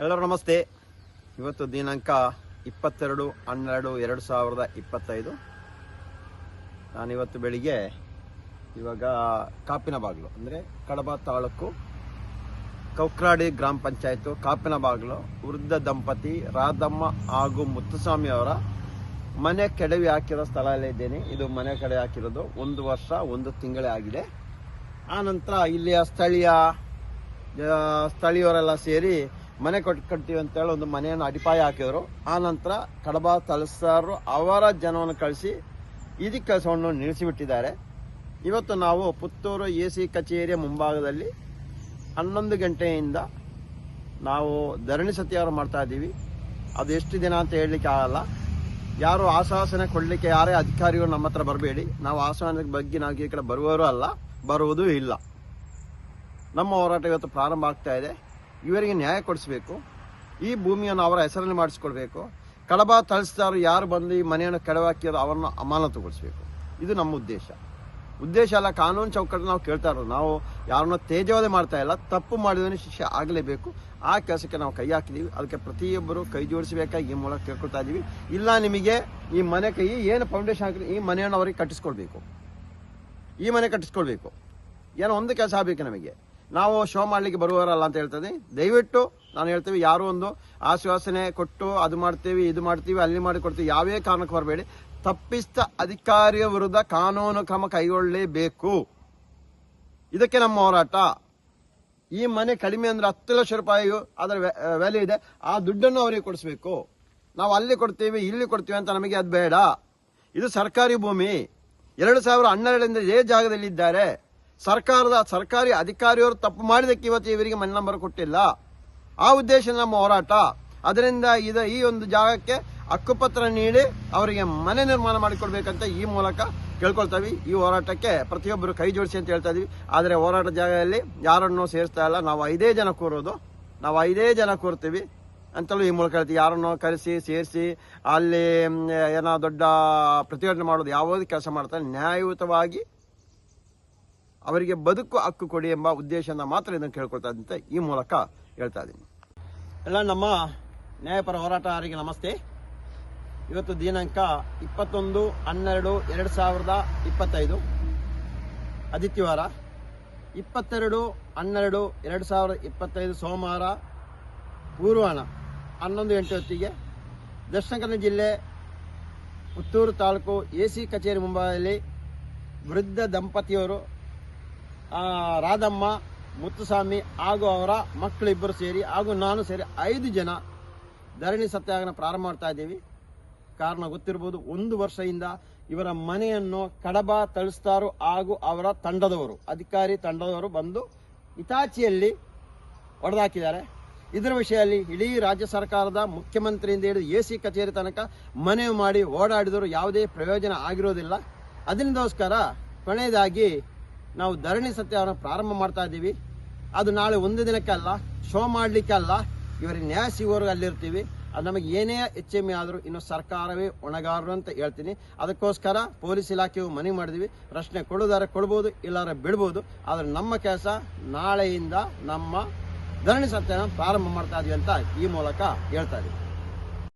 ಎಲ್ಲರೂ ನಮಸ್ತೆ. ಇವತ್ತು ದಿನಾಂಕ ಇಪ್ಪತ್ತೆರಡು, ಹನ್ನೆರಡು, ಎರಡು ಸಾವಿರದ ಇಪ್ಪತ್ತೈದು. ನಾನಿವತ್ತು ಬೆಳಿಗ್ಗೆ ಇವಾಗ ಕಾಪಿನ ಬಾಗಿಲು ಅಂದರೆ ಕಡಬ ತಾಲೂಕು ಕೌಕ್ರಾಡಿ ಗ್ರಾಮ ಪಂಚಾಯತು ಕಾಪಿನ ಬಾಗಿಲು ವೃದ್ಧ ದಂಪತಿ ರಾಧಮ್ಮ ಹಾಗೂ ಮುತ್ತುಸ್ವಾಮಿ ಅವರ ಮನೆ ಕೆಡವಿ ಹಾಕಿರೋ ಸ್ಥಳದಲ್ಲೇ ಇದ್ದೇನೆ. ಇದು ಮನೆ ಕಡೆ ಹಾಕಿರೋದು ಒಂದು ವರ್ಷ, ಒಂದು ತಿಂಗಳೇ ಆಗಿದೆ. ಆ ನಂತರ ಇಲ್ಲಿಯ ಸ್ಥಳೀಯ ಸ್ಥಳೀಯರೆಲ್ಲ ಸೇರಿ ಮನೆ ಕೊಟ್ಟು ಕಟ್ತೀವಿ ಅಂತೇಳಿ ಒಂದು ಮನೆಯನ್ನು ಅಡಿಪಾಯ ಹಾಕಿದ್ರು. ಆ ನಂತರ ಕಡಬ, ತಲಸಾರು, ಅವರ ಜನವನ್ನು ಕಳಿಸಿ ಇದಿ ಕೆಲಸವನ್ನು ನಿಲ್ಲಿಸಿಬಿಟ್ಟಿದ್ದಾರೆ. ಇವತ್ತು ನಾವು ಪುತ್ತೂರು ಎ ಸಿ ಕಚೇರಿಯ ಮುಂಭಾಗದಲ್ಲಿ ಹನ್ನೊಂದು ಗಂಟೆಯಿಂದ ನಾವು ಧರಣಿ ಸತ್ಯಾಗ್ರಹ ಮಾಡ್ತಾ ಇದ್ದೀವಿ. ಅದು ಎಷ್ಟು ದಿನ ಅಂತ ಹೇಳಲಿಕ್ಕೆ ಆಗಲ್ಲ. ಯಾರು ಆಶ್ವಾಸನೆ ಕೊಡಲಿಕ್ಕೆ ಯಾರೇ ಅಧಿಕಾರಿಗಳು ನಮ್ಮ ಹತ್ರ ಬರಬೇಡಿ. ನಾವು ಆಶ್ವಾಸನೆ ಬಗ್ಗೆ ನಾವು ಈ ಕಡೆ ಬರುವವರು ಅಲ್ಲ, ಬರುವುದೂ ಇಲ್ಲ. ನಮ್ಮ ಹೋರಾಟ ಇವತ್ತು ಪ್ರಾರಂಭ ಆಗ್ತಾ ಇದೆ. ಇವರಿಗೆ ನ್ಯಾಯ ಕೊಡಿಸಬೇಕು. ಈ ಭೂಮಿಯನ್ನು ಅವರ ಹೆಸರಲ್ಲಿ ಮಾಡಿಸ್ಕೊಡ್ಬೇಕು. ಕಡಬ ತಳಿಸಿದವರು ಯಾರು ಬಂದು ಈ ಮನೆಯನ್ನು ಕೆಡವಾಕಿರೋ ಅವರನ್ನು ಅಮಾನತುಗೊಳಿಸಬೇಕು. ಇದು ನಮ್ಮ ಉದ್ದೇಶ. ಉದ್ದೇಶ ಅಲ್ಲ, ಕಾನೂನು ಚೌಕಟ್ಟು ನಾವು ಕೇಳ್ತಾ ಇರೋದು. ನಾವು ಯಾರನ್ನ ತೇಜವಾದ ಮಾಡ್ತಾ ಇಲ್ಲ. ತಪ್ಪು ಮಾಡಿದ್ರೆ ಶಿಕ್ಷೆ ಆಗಲೇಬೇಕು. ಆ ಕೆಲಸಕ್ಕೆ ನಾವು ಕೈ ಹಾಕಿದ್ದೀವಿ ಅದಕ್ಕೆ ಪ್ರತಿಯೊಬ್ಬರು ಕೈ ಜೋಡಿಸಬೇಕಾಗಿ ಈ ಮೂಲಕ ಕೇಳ್ಕೊಳ್ತಾ ಇದ್ದೀವಿ ಇಲ್ಲ ನಿಮಗೆ ಈ ಮನೆ ಕೈ, ಏನು ಫೌಂಡೇಶನ್ ಹಾಕಿದ್ರೆ ಈ ಮನೆಯನ್ನು ಅವರಿಗೆ ಕಟ್ಟಿಸ್ಕೊಳ್ಬೇಕು ಈ ಮನೆ ಕಟ್ಟಿಸ್ಕೊಳ್ಬೇಕು ಏನೋ ಒಂದು ಕೆಲಸ ಆಗಬೇಕು ನಮಗೆ. ನಾವು ಶೋ ಮಾಡಲಿಕ್ಕೆ ಬರುವವರಲ್ಲ ಅಂತ ಹೇಳ್ತದೆ. ದಯವಿಟ್ಟು ನಾನು ಹೇಳ್ತೀವಿ, ಯಾರು ಒಂದು ಆಶ್ವಾಸನೆ ಕೊಟ್ಟು ಅದು ಮಾಡ್ತೀವಿ, ಇದು ಮಾಡ್ತೀವಿ, ಅಲ್ಲಿ ಮಾಡಿ ಕೊಡ್ತೀವಿ ಯಾವೇ ಕಾರಣಕ್ಕೆ ಬರಬೇಡಿ. ತಪ್ಪಿಸ್ತ ಅಧಿಕಾರಿಯ ವಿರುದ್ಧ ಕಾನೂನು ಕ್ರಮ ಕೈಗೊಳ್ಳಲೇಬೇಕು. ಇದಕ್ಕೆ ನಮ್ಮ ಹೋರಾಟ. ಈ ಮನೆ ಕಡಿಮೆ ಅಂದ್ರೆ ಹತ್ತು ಲಕ್ಷ ರೂಪಾಯಿ ಅದರ ವ್ಯಾಲ್ಯೂ ಇದೆ. ಆ ದುಡ್ಡನ್ನು ಅವರಿಗೆ ಕೊಡಿಸ್ಬೇಕು. ನಾವು ಅಲ್ಲಿ ಕೊಡ್ತೀವಿ, ಇಲ್ಲಿ ಕೊಡ್ತೀವಿ ಅಂತ ನಮಗೆ ಅದು ಬೇಡ. ಇದು ಸರ್ಕಾರಿ ಭೂಮಿ. ಎರಡು ಸಾವಿರ ಹನ್ನೆರಡರಿಂದ ಇದೇ ಜಾಗದಲ್ಲಿ ಇದ್ದಾರೆ ಸರ್ಕಾರದ ಸರ್ಕಾರಿ ಅಧಿಕಾರಿಯವರು ತಪ್ಪು ಮಾಡಿದಕ್ಕೆ ಇವತ್ತು ಇವರಿಗೆ ಮನೆ ನಂಬರ್ ಕೊಟ್ಟಿಲ್ಲ. ಆ ಉದ್ದೇಶ ನಮ್ಮ ಹೋರಾಟ. ಅದರಿಂದ ಇದ ಈ ಒಂದು ಜಾಗಕ್ಕೆ ಹಕ್ಕುಪತ್ರ ನೀಡಿ ಅವರಿಗೆ ಮನೆ ನಿರ್ಮಾಣ ಮಾಡಿಕೊಡ್ಬೇಕಂತ ಈ ಮೂಲಕ ಕೇಳ್ಕೊಳ್ತೀವಿ. ಈ ಹೋರಾಟಕ್ಕೆ ಪ್ರತಿಯೊಬ್ಬರು ಕೈ ಜೋಡಿಸಿ ಅಂತ ಹೇಳ್ತಾ ಇದೀವಿ. ಆದರೆ ಹೋರಾಟ ಜಾಗದಲ್ಲಿ ಯಾರನ್ನು ಸೇರಿಸ್ತಾ ಇಲ್ಲ. ನಾವು ಐದೇ ಜನ ಕೂರೋದು. ನಾವು ಐದೇ ಜನ ಕೂರ್ತೀವಿ ಅಂತಲೂ ಈ ಮೂಲಕ ಹೇಳ್ತೀವಿ. ಯಾರನ್ನು ಕರೆಸಿ, ಸೇರಿಸಿ, ಅಲ್ಲಿ ಏನೋ ದೊಡ್ಡ ಪ್ರತಿಭಟನೆ ಮಾಡೋದು ಯಾವುದೇ ಕೆಲಸ ಮಾಡ್ತಾರೆ. ನ್ಯಾಯಯುತವಾಗಿ ಅವರಿಗೆ ಬದುಕು ಹಕ್ಕು ಕೊಡಿ ಎಂಬ ಉದ್ದೇಶನ ಮಾತ್ರ ಇದನ್ನು ಕೇಳ್ಕೊಳ್ತಾ ಇದ್ದಂತೆ ಈ ಮೂಲಕ ಹೇಳ್ತಾ ಇದ್ದೀನಿ. ಎಲ್ಲ ನಮ್ಮ ನ್ಯಾಯಪರ ಹೋರಾಟಗಾರರಿಗೆ ನಮಸ್ತೆ. ಇವತ್ತು ದಿನಾಂಕ ಇಪ್ಪತ್ತೊಂದು, ಹನ್ನೆರಡು, ಎರಡು ಸಾವಿರದ ಇಪ್ಪತ್ತೈದು. ಆದಿತ್ಯವಾರ ಇಪ್ಪತ್ತೆರಡು, ಹನ್ನೆರಡು, ಎರಡು ಸಾವಿರದ ಇಪ್ಪತ್ತೈದು ಸೋಮವಾರ ಪೂರ್ವಾಣ ಹನ್ನೊಂದು ಗಂಟೆ ಹೊತ್ತಿಗೆ ದಕ್ಷಿಣ ಕನ್ನಡ ಜಿಲ್ಲೆ ಪುತ್ತೂರು ತಾಲೂಕು ಎ ಸಿ ಕಚೇರಿ ಮುಂಭಾಗದಲ್ಲಿ ವೃದ್ಧ ದಂಪತಿಯವರು ರಾಧಮ್ಮ, ಮುತ್ತುಸ್ವಾಮಿ ಹಾಗೂ ಅವರ ಮಕ್ಕಳಿಬ್ಬರು ಸೇರಿ ಹಾಗೂ ನಾನು ಸೇರಿ ಐದು ಜನ ಧರಣಿ ಸತ್ಯಾಗ್ರಹ ಪ್ರಾರಂಭ ಮಾಡ್ತಾ ಇದ್ದೀವಿ. ಕಾರಣ ಗೊತ್ತಿರ್ಬೋದು, ಒಂದು ವರ್ಷದಿಂದ ಇವರ ಮನೆಯನ್ನು ಕಡಬ ತಳಿಸ್ತಾರು ಹಾಗೂ ಅವರ ತಂಡದವರು, ಅಧಿಕಾರಿ ತಂಡದವರು ಬಂದು ಹಿತಾಚಿಯಲ್ಲಿ ಹೊಡೆದಾಕಿದ್ದಾರೆ. ಇದರ ವಿಷಯದಲ್ಲಿ ಇಡೀ ರಾಜ್ಯ ಸರ್ಕಾರದ ಮುಖ್ಯಮಂತ್ರಿಯಿಂದ ಹಿಡಿದು ಎ ಸಿ ಕಚೇರಿ ತನಕ ಮನವಿ ಮಾಡಿ ಓಡಾಡಿದರೂ ಯಾವುದೇ ಪ್ರಯೋಜನ ಆಗಿರೋದಿಲ್ಲ. ಅದರಿಂದೋಸ್ಕರ ಕೊನೆಯದಾಗಿ ನಾವು ಧರಣಿ ಸತ್ಯವನ್ನು ಪ್ರಾರಂಭ ಮಾಡ್ತಾ ಇದ್ದೀವಿ. ಅದು ನಾಳೆ ಒಂದು ದಿನಕ್ಕೆ ಅಲ್ಲ, ಶೋ ಮಾಡಲಿಕ್ಕೆ ಅಲ್ಲ, ಇವರಿಗೆ ನ್ಯಾಯ ಸಿಗೋರ್ಗೆ ಅಲ್ಲಿರ್ತೀವಿ. ಅದು ನಮಗೆ ಏನೇ ಹೆಚ್ಚೆಮ್ಮೆ ಆದರೂ ಇನ್ನು ಸರ್ಕಾರವೇ ಒಣಗಾರರು ಅಂತ ಹೇಳ್ತೀನಿ. ಅದಕ್ಕೋಸ್ಕರ ಪೊಲೀಸ್ ಇಲಾಖೆಯು ಮನವಿ ಮಾಡಿದ್ವಿ. ಪ್ರಶ್ನೆ ಕೊಡೋದಾರೆ ಕೊಡ್ಬೋದು ಇಲ್ಲಾರ ಬಿಡ್ಬೋದು. ಆದರೆ ನಮ್ಮ ಕೆಲಸ ನಾಳೆಯಿಂದ ನಮ್ಮ ಧರಣಿ ಸತ್ಯನ ಪ್ರಾರಂಭ ಮಾಡ್ತಾ ಇದೀವಿ ಅಂತ ಈ ಮೂಲಕ ಹೇಳ್ತಾ ಇದೀವಿ.